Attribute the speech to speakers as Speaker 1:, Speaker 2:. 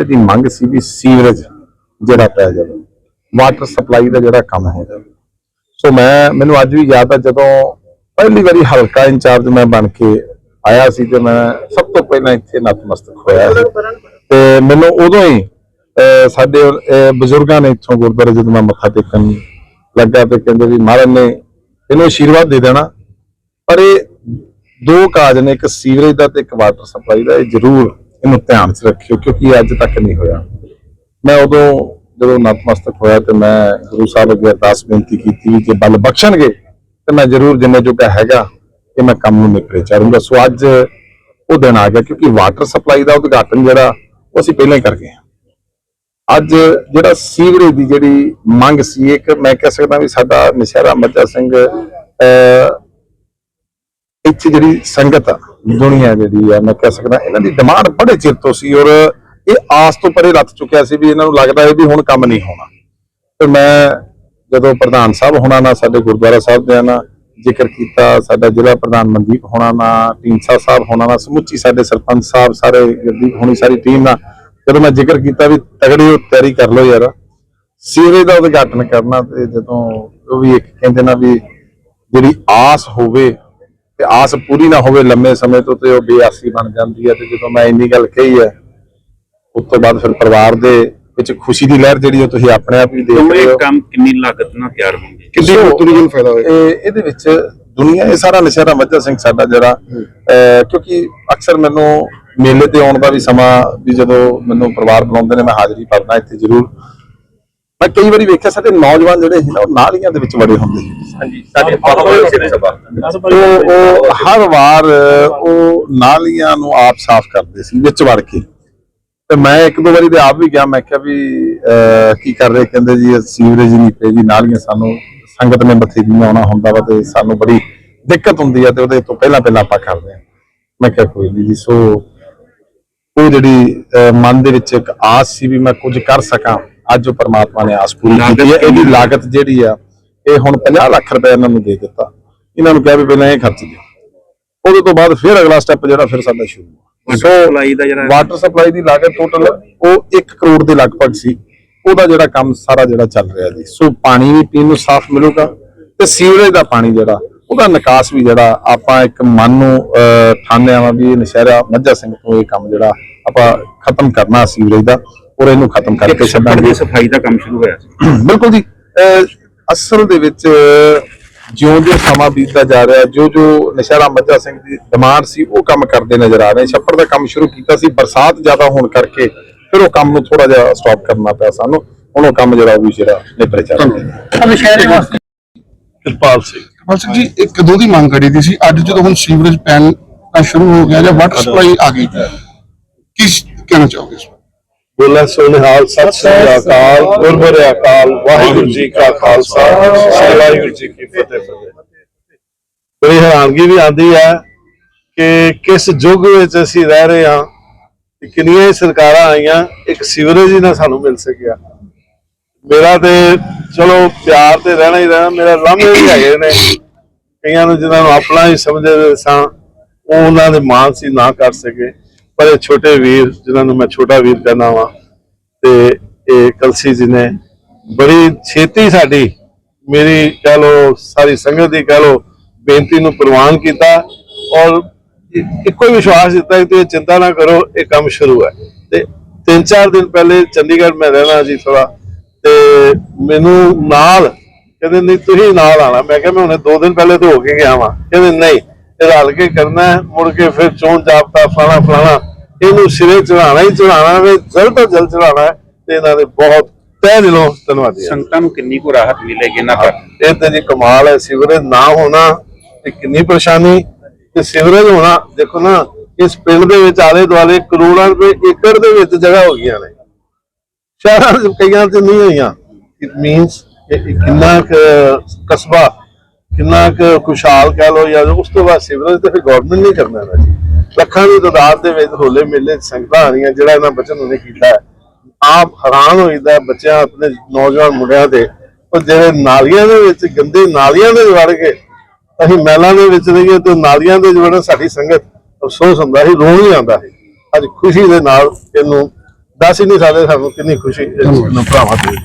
Speaker 1: ਸਾਰੇ ਦੀ ਮੰਗ ਸੀ ਵੀ ਸੀਵਰੇਜ ਜਿਹੜਾ ਪੈ ਜਾਵੇ ਵਾਟਰ ਸਪਲਾਈ ਦਾ ਜਿਹੜਾ ਕੰਮ ਹੋ ਜਾਵੇ। ਸੋ ਮੈਂ, ਮੈਨੂੰ ਅੱਜ ਵੀ ਯਾਦ ਆ ਜਦੋਂ ਪਹਿਲੀ ਵਾਰੀ ਹਲਕਾ ਇੰਚਾਰਜ ਮੈਂ ਬਣ ਕੇ ਆਇਆ ਸੀ ਤੇ ਮੈਂ ਸਭ ਤੋਂ ਪਹਿਲਾਂ ਇੱਥੇ ਨਤਮਸਤਕ ਹੋਇਆ ਸੀ। ਤੇ ਮੈਨੂੰ ਉਦੋਂ ਹੀ ਸਾਡੇ ਬਜ਼ੁਰਗਾਂ ਨੇ ਇੱਥੋਂ ਗੁਰਦੁਆਰੇ ਜਦੋਂ ਮੈਂ ਮੱਥਾ ਟੇਕਣ ਲੱਗਾ ਤੇ ਕਹਿੰਦੇ ਵੀ ਮਹਾਰਾਜ ਨੇ ਇਹਨੂੰ ਆਸ਼ੀਰਵਾਦ ਦੇ ਦੇਣਾ। ਪਰ ਇਹ ਦੋ ਕਾਜ ਨੇ, ਇੱਕ ਸੀਵਰੇਜ ਦਾ ਤੇ ਇੱਕ ਵਾਟਰ ਸਪਲਾਈ ਦਾ, ਇਹ ਜ਼ਰੂਰ ਇਹਨੂੰ ਧਿਆਨ 'ਚ ਰੱਖਿਓ ਕਿਉਂਕਿ ਇਹ ਅੱਜ ਤੱਕ ਨਹੀਂ ਹੋਇਆ। ਮੈਂ ਉਦੋਂ ਜਦੋਂ ਨਤਮਸਤਕ ਹੋਇਆ ਤੇ ਮੈਂ ਗੁਰੂ ਸਾਹਿਬ ਅੱਗੇ ਅਰਦਾਸ ਬੇਨਤੀ ਕੀਤੀ ਵੀ ਜੇ ਬਲ ਬਖਸ਼ਣਗੇ ਤੇ ਮੈਂ ਜ਼ਰੂਰ ਜਿੰਨੇ ਜੋਗਾ ਹੈਗਾ ਕਿ ਮੈਂ ਕੰਮ ਨੂੰ ਨਿਪਰੇ ਚਾਰੂੰਗਾ ਸੋ ਅੱਜ ਉਹ ਦਿਨ ਆ ਗਿਆ ਕਿਉਂਕਿ ਵਾਟਰ ਸਪਲਾਈ ਦਾ ਉਦਘਾਟਨ ਜਿਹੜਾ ਉਹ ਅਸੀਂ ਪਹਿਲਾਂ ਹੀ ਕਰ ਗਏ ਹਾਂ। ਅੱਜ ਜਿਹੜਾ ਸੀਵਰੇਜ ਦੀ ਜਿਹੜੀ ਮੰਗ ਸੀ ਇੱਕ ਮੈਂ ਕਹਿ ਸਕਦਾ ਵੀ ਸਾਡਾ ਨਸ਼ਹਿਰਾ ਮੱਜਾ ਸਿੰਘ ਅਹ, ਇੱਥੇ ਜਿਹੜੀ ਸੰਗਤ ਆ, ਦੁਨੀਆ ਜਿਹੜੀ ਆ, ਮੈਂ ਕਹਿ ਸਕਦਾ ਇਹਨਾਂ ਦੀ ਡਿਮਾਂਡ ਬੜੇ ਚਿਰ ਤੋਂ ਸੀ ਔਰ ਇਹ ਆਸ ਤੋਂ ਪਰੇ ਲੱਥ ਚੁੱਕਿਆ ਸੀ ਵੀ ਇਹਨਾਂ ਨੂੰ ਲੱਗਦਾ ਹੈ ਵੀ ਹੁਣ ਕੰਮ ਨਹੀਂ ਹੋਣਾ। ਤੇ ਮੈਂ ਜਦੋਂ ਪ੍ਰਧਾਨ ਸਾਹਿਬ ਹੋਣਾ ਨਾਲ, ਸਾਡੇ ਗੁਰਦੁਆਰਾ ਸਾਹਿਬ ਦੇ ਨਾਲ ਜ਼ਿਕਰ ਕੀਤਾ, ਸਾਡਾ ਜ਼ਿਲ੍ਹਾ ਪ੍ਰਧਾਨ ਮਨਦੀਪ ਹੋਣਾ ਨਾਲ ਢੀਂਸਾ ਸਾਹਿਬ ਹੋਣਾ ਨਾਲ, ਸਮੁੱਚੀ ਸਾਡੇ ਸਰਪੰਚ ਸਾਹਿਬ ਸਾਰੇ ਗੁਰਦੀਪ ਹੋਣੀ ਸਾਰੀ ਟੀਮ ਨਾਲ, ਜਦੋਂ ਮੈਂ ਜ਼ਿਕਰ ਕੀਤਾ ਵੀ ਤਗੜੀ ਹੋ ਤਿਆਰੀ ਕਰ ਲਓ ਯਾਰ, ਸੀਵਰੇਜ ਦਾ ਉਦਘਾਟਨ ਕਰਨਾ ਤੇ ਜਦੋਂ ਉਹ ਵੀ ਇੱਕ ਕਹਿੰਦੇ ਨਾ ਵੀ ਜਿਹੜੀ ਆਸ ਹੋਵੇ ਤੇ ਆਸ ਪੂਰੀ ਨਾ ਹੋਵੇ ਲੰਮੇ ਸਮੇਂ ਤੋਂ ਤੇ ਉਹ ਬੇਆਸੀ ਬਣ ਜਾਂਦੀ ਹੈ ਤੇ ਜਦੋਂ ਮੈਂ ਇੰਨੀ ਗੱਲ ਕਹੀ ਹੈ ਉਸ ਤੋਂ ਬਾਅਦ ਫਿਰ ਪਰਿਵਾਰ ਦੇ ਵਿੱਚ ਖੁਸ਼ੀ ਦੀ ਲਹਿਰ ਜਿਹੜੀ ਉਹ ਤੁਸੀਂ ਆਪਣੇ ਆਪ ਹੀ ਦੇਖ ਰਹੇ
Speaker 2: ਇਹ
Speaker 1: ਹੋ।
Speaker 2: ਕੰਮ ਕਿੰਨੀ ਲਾਗਤ ਨਾਲ ਤਿਆਰ ਹੋਣਗੇ
Speaker 3: ਕਿੰਨੀ ਮਤਲਬ ਫਾਇਦਾ ਹੋਏਗਾ
Speaker 1: ਇਹ ਇਹਦੇ ਵਿੱਚ ਦੁਨੀਆ ਇਹ ਸਾਰਾ ਨਸ਼ਹਿਰਾ ਮੱਝਾ ਸਿੰਘ ਸਾਡਾ ਜਿਹੜਾ ਕਿਉਂਕਿ ਅਕਸਰ ਮੈਨੂੰ ਮੇਲੇ ਤੇ ਆਉਣ ਦਾ ਵੀ ਸਮਾਂ ਵੀ ਜਦੋਂ ਮੈਨੂੰ ਪਰਿਵਾਰ ਬੁਲਾਉਂਦੇ ਨੇ ਮੈਂ ਹਾਜ਼ਰੀ ਭਰਦਾ ਇੱਥੇ ਜ਼ਰੂਰ। ਮੈਂ ਕਈ ਵਾਰੀ ਵੇਖਿਆ ਸਾਡੇ ਨੌਜਵਾਨ ਜਿਹੜੇ ਸੀ ਨਾ ਉਹ ਨਾਲੀਆਂ ਦੇ ਵਿੱਚ ਵੜੇ ਹੁੰਦੇ ਸੀ।
Speaker 2: ਹਾਂਜੀ ਸਾਡੇ ਪਾਪਾ ਸਿਰ ਸਭਾ।
Speaker 1: ਉਹ ਉਹ ਹਰ ਵਾਰ ਉਹ ਨਾਲੀਆਂ ਨੂੰ ਆਪ ਸਾਫ਼ ਕਰਦੇ ਸੀ ਵਿੱਚ ਵੜ ਕੇ। ਤੇ ਮੈਂ ਇੱਕ ਦੋ ਵਾਰੀ ਤੇ ਆਪ ਵੀ ਗਿਆ ਮੈਂ ਕਿਹਾ ਵੀ ਕੀ ਕਰ ਰਹੇ? ਕਹਿੰਦੇ ਜੀ ਇਹ ਸੀਵਰੇਜ ਨਹੀਂ ਪਏ ਜੀ ਨਾਲੀਆਂ ਸਾਨੂੰ ਸੰਗਤ ਨੇ ਬਥੇਰੀਆਂ ਆਉਣਾ ਹੁੰਦਾ ਵਾ ਤੇ ਸਾਨੂੰ ਬੜੀ ਦਿੱਕਤ ਹੁੰਦੀ ਆ ਤੇ ਉਹਦੇ ਤੋਂ ਪਹਿਲਾਂ ਪਹਿਲਾਂ ਆਪਾਂ ਕਰਦੇ ਆ। ਮੈਂ ਕਿਹਾ ਕੋਈ ਨਹੀਂ ਜੀ ਸੋ ਉਹ ਜਿਹੜੀ ਮਨ ਦੇ ਵਿੱਚ ਇੱਕ ਆਸ ਸੀ ਵੀ ਮੈਂ ਕੁਝ ਕਰ ਸਕਾਂ। ਅੱਜ ਉਹ ਪਰਮਾਤਮਾ ਨੇ ਆਸ ਪੂਰੀ ਕੀਤੀ ਹੈ। ਇਹਦੀ? ਲਾਗਤ ਜਿਹੜੀ ਆ ਇਹ ਹੁਣ 50 ਲੱਖ ਰੁਪਏ ਇਹਨਾਂ ਨੂੰ ਦੇ ਦਿੱਤਾ। ਇਹਨਾਂ ਨੂੰ ਕਿਹਾ ਵੀ ਪਹਿਲਾਂ ਇਹ ਖਰਚ ਦਿਓ। ਉਹਦੇ ਤੋਂ ਬਾਅਦ ਫਿਰ ਅਗਲਾ ਸਟੈਪ ਜਿਹੜਾ ਫਿਰ ਸਾਡਾ ਸ਼ੁਰੂ ਹੋਇਆ। ਸੋ
Speaker 2: ਸਪਲਾਈ ਦਾ ਜਿਹੜਾ
Speaker 1: ਵਾਟਰ ਸਪਲਾਈ ਦੀ ਲਾਗਤ ਟੋਟਲ ਉਹ 1 ਕਰੋੜ ਦੇ ਲਗਭਗ ਸੀ। ਉਹਦਾ ਜਿਹੜਾ ਕੰਮ ਸਾਰਾ ਜਿਹੜਾ ਚੱਲ ਰਿਹਾ ਜੀ। ਸੋ ਪਾਣੀ ਵੀ ਪੀਣ ਨੂੰ ਸਾਫ਼ ਮਿਲੂਗਾ ਤੇ ਸੀਵਰੇਜ ਦਾ ਪਾਣੀ ਜਿਹੜਾ ਉਹਦਾ ਨਿਕਾਸ ਵੀ ਜਿਹੜਾ ਆਪਾਂ ਇੱਕ ਮਨ ਨੂੰ ਠਾਣਿਆ ਵਾ ਵੀ ਇਹ ਨਸ਼ਹਿਰਾ ਮੱਝਾ ਸਿੰਘ ਤੋਂ ਇਹ ਕੰਮ ਜਿਹੜਾ ਆਪਾਂ ਖਤਮ ਕਰਨਾ ਸੀਵਰੇਜ ਦਾ। ਔਰ ਇਹਨੂੰ ਖਤਮ ਕਰਕੇ
Speaker 2: ਛੱਪੜ
Speaker 1: ਛੱਡਾਂਗੇ।
Speaker 2: ਦੀ ਸਫ਼ਾਈ ਦਾ ਕੰਮ ਸ਼ੁਰੂ ਹੋਇਆ ਸੀ।
Speaker 1: ਬਿਲਕੁਲ ਜੀ। ਅਸਲ ਦੇ ਵਿੱਚ ਜਿਉਂ-ਜਿਉਂ ਸਮਾਂ ਬੀਤਦਾ ਜਾ ਰਿਹਾ ਜੋ ਜੋ ਨਸ਼ਹਿਰਾ ਮੱਝਾ ਸਿੰਘ ਦੀ ਡਿਮਾਂਡ ਸੀ ਉਹ ਕੰਮ ਕਰਦੇ ਨਜ਼ਰ ਆ ਰਹੇ। ਛੱਪੜ ਦਾ ਕੰਮ ਸ਼ੁਰੂ ਕੀਤਾ ਸੀ ਬਰਸਾਤ ਜ਼ਿਆਦਾ ਹੋਣ ਕਰਕੇ ਫਿਰ ਉਹ ਕੰਮ ਨੂੰ ਥੋੜਾ ਜਿਹਾ ਸਟਾਪ ਕਰਨਾ ਪਿਆ ਸਾਨੂੰ। ਹੁਣ ਉਹ ਕੰਮ ਜਿਹੜਾ ਉਹ ਵੀ ਜਿਹੜਾ ਨਿਪਰੇ ਚੱਲ ਰਿਹਾ।
Speaker 3: ਕਿਰਪਾਲ ਸਿੰਘ। ਕਿਰਪਾਲ ਸਿੰਘ ਜੀ ਇੱਕ ਕਦੋਂ ਦੀ ਮੰਗ ਕਰੀ ਦੀ ਸੀ। ਅੱਜ ਜਦੋਂ ਹੁਣ ਸੀਵਰੇਜ ਪੈਨ ਦਾ ਸ਼ੁਰੂ ਹੋ ਗਿਆ ਜਾਂ ਵਾਟਰ ਸਪਲਾਈ ਆ ਗਈ। ਕੀ ਕਹਿਣਾ ਚਾਹੋਗੇ
Speaker 4: ਬੋਲਾ ਸੋਨਿਹਾਲ ਸਤਿ ਸ੍ਰੀ ਅਕਾਲ ਗੁਰਬੁਰੇ ਅਕਾਲ ਵਾਹਿਗੁਰੂ ਜੀ ਕਾ ਖਾਲਸਾ ਸ੍ਰੀ ਵਾਹਿਗੁਰੂ ਜੀ ਕੀ ਫਤਿਹ। ਬੜੀ ਹੈਰਾਨਗੀ ਵੀ ਆਉਂਦੀ ਹੈ ਕਿ ਕਿਸ ਯੁੱਗ ਵਿੱਚ ਅਸੀਂ ਰਹਿ ਰਹੇ ਹਾਂ ਕਿ ਕਿੰਨੀਆਂ ਹੀ ਸਰਕਾਰਾਂ ਆਈਆਂ ਇੱਕ ਸੀਵਰੇਜ ਹੀ ਨਾ ਸਾਨੂੰ ਮਿਲ ਸਕਿਆ। ਮੇਰਾ ਤੇ ਚਲੋ ਪਿਆਰ ਤੇ ਰਹਿਣਾ ਹੀ ਰਹਿਣਾ ਮੇਰਾ ਲਾਮੇ ਵੀ ਹੈਗੇ ਨੇ। ਕਈਆਂ ਨੂੰ ਜਿਨ੍ਹਾਂ ਨੂੰ ਆਪਣਾ ਹੀ ਸਮਝਦੇ ਸਾਂ ਉਹ ਉਹਨਾਂ ਦੇ ਮਾਨ ਸੀ ਨਾ ਕਰ ਸਕੇ। ਪਰ ਇਹ ਛੋਟੇ ਵੀਰ, ਜਿਨ੍ਹਾਂ ਨੂੰ ਮੈਂ ਛੋਟਾ ਵੀਰ ਕਹਿੰਦਾ ਵਾਂ, ਤੇ ਇਹ ਕਲਸੀ ਜੀ ਨੇ ਬੜੀ ਛੇਤੀ ਸਾਡੀ, ਮੇਰੀ ਕਹਿ ਲੋ ਸਾਰੀ ਸੰਗਤ ਦੀ ਕਹਿ ਲੋ ਬੇਨਤੀ ਨੂੰ ਪ੍ਰਵਾਨ ਕੀਤਾ ਔਰ ਇੱਕੋ ਹੀ ਵਿਸ਼ਵਾਸ ਦਿੱਤਾ ਕਿ ਤੁਸੀਂ ਚਿੰਤਾ ਨਾ ਕਰੋ, ਇਹ ਕੰਮ ਸ਼ੁਰੂ ਹੈ। ਤੇ ਤਿੰਨ ਚਾਰ ਦਿਨ ਪਹਿਲੇ ਚੰਡੀਗੜ੍ਹ ਮੈਂ ਰਹਿਣਾ ਜੀ ਥੋੜਾ ਤੇ ਮੈਨੂੰ ਨਾਲ, ਕਹਿੰਦੇ ਨਹੀਂ ਤੁਸੀਂ ਨਾਲ ਆਣਾ ਮੈਂ ਕਿਹਾ ਮੈਂ ਹੁਣੇ ਦੋ ਦਿਨ ਪਹਿਲੇ ਤੋਂ ਹੋ ਕੇ ਗਿਆ ਵਾਂ। ਕਹਿੰਦੇ ਨਹੀਂ ਰਲ ਕੇ ਕਰਨਾ ਮੁੜ ਕੇ ਫਿਰ ਚੋਣ ਜਾਬਤਾ ਫਲਾਣਾ ਫਲਾਣਾ ਇਹਨੂੰ ਸਿਰੇ ਚੜਾਣਾ ਹੀ ਚੜਾਣਾ ਵੇ ਜਲਦ ਤੋਂ ਜਲਦ ਚੜਾਣਾ ਹੈ ਤੇ ਇਹਨਾਂ ਦੇ ਬਹੁਤ ਤਹਿ ਦਿਲੋਂ ਧੰਨਵਾਦੀ
Speaker 2: ਸੰਗਤਾਂ ਨੂੰ ਕਿੰਨੀ ਕੁ ਰਾਹਤ ਮਿਲੇਗੀ ਕਰ
Speaker 4: ਇਹ ਤੇ ਜੀ ਕਮਾਲ ਹੈ ਸੀਵਰੇਜ ਨਾ ਹੋਣਾ ਤੇ ਕਿੰਨੀ ਪਰੇਸ਼ਾਨੀ ਤੇ ਸੀਵਰੇਜ ਹੋਣਾ ਦੇਖੋ ਨਾ ਇਸ ਪਿੰਡ ਦੇ ਵਿੱਚ ਆਲੇ ਦੁਆਲੇ ਕਰੋੜਾਂ ਰੁਪਏ ਏਕੜ ਦੇ ਵਿੱਚ ਜਗ੍ਹਾ ਹੋ ਗਈਆਂ ਨੇ। ਸ਼ਹਿਰਾਂ ਦੇ ਕਈਆਂ ਤੇ ਨਹੀਂ ਹੋਈਆਂ। ਇਟ ਮੀਨਸ ਕਿੰਨਾ ਕਸਬਾ ਕਿੰਨਾ ਕੁ ਖੁਸ਼ਹਾਲ ਕਹਿ ਲੋ ਜਾਂ ਉਸ ਤੋਂ ਬਾਅਦ ਸੀਵਰੇਜ ਤੇ ਫਿਰ ਗਵਰਨਮੈਂਟ ਨਹੀਂ ਕਰਨਾ ਨਾ ਜੀ। ਲੱਖਾਂ ਦੀ ਤਾਦਾਦ ਦੇ ਵਿੱਚ ਹੋਲੇ ਮੇਲੇ ਸੰਗਤਾਂ ਆ ਰਹੀਆਂ ਜਿਹੜਾ ਇਹਨਾਂ ਬੱਚਿਆਂ ਨੂੰ ਕੀਤਾ। ਆਪ ਹੈਰਾਨ ਹੋਈਦਾ ਬੱਚਿਆਂ ਆਪਣੇ ਨੌਜਵਾਨ ਮੁੰਡਿਆਂ ਦੇ ਉਹ ਜਿਹੜੇ ਨਾਲੀਆਂ ਦੇ ਵਿੱਚ, ਗੰਦੇ ਨਾਲੀਆਂ ਦੇ ਵੜ ਕੇ, ਅਸੀਂ ਮਹਿਲਾਂ ਦੇ ਵਿੱਚ ਰਹੀਏ ਤੇ ਨਾਲੀਆਂ ਦੇ ਵੜਨ ਸਾਡੀ ਸੰਗਤ ਅਫਸੋਸ ਹੁੰਦਾ ਸੀ, ਰੋਣ ਹੀ ਆਉਂਦਾ ਸੀ। ਅੱਜ ਖੁਸ਼ੀ ਦੇ ਨਾਲ ਇਹਨੂੰ ਦੱਸ ਹੀ ਨਹੀਂ ਸਕਦੇ ਸਾਨੂੰ ਕਿੰਨੀ ਖੁਸ਼ੀ ਇਸ ਭਰਾਵਾਂ ਦੀ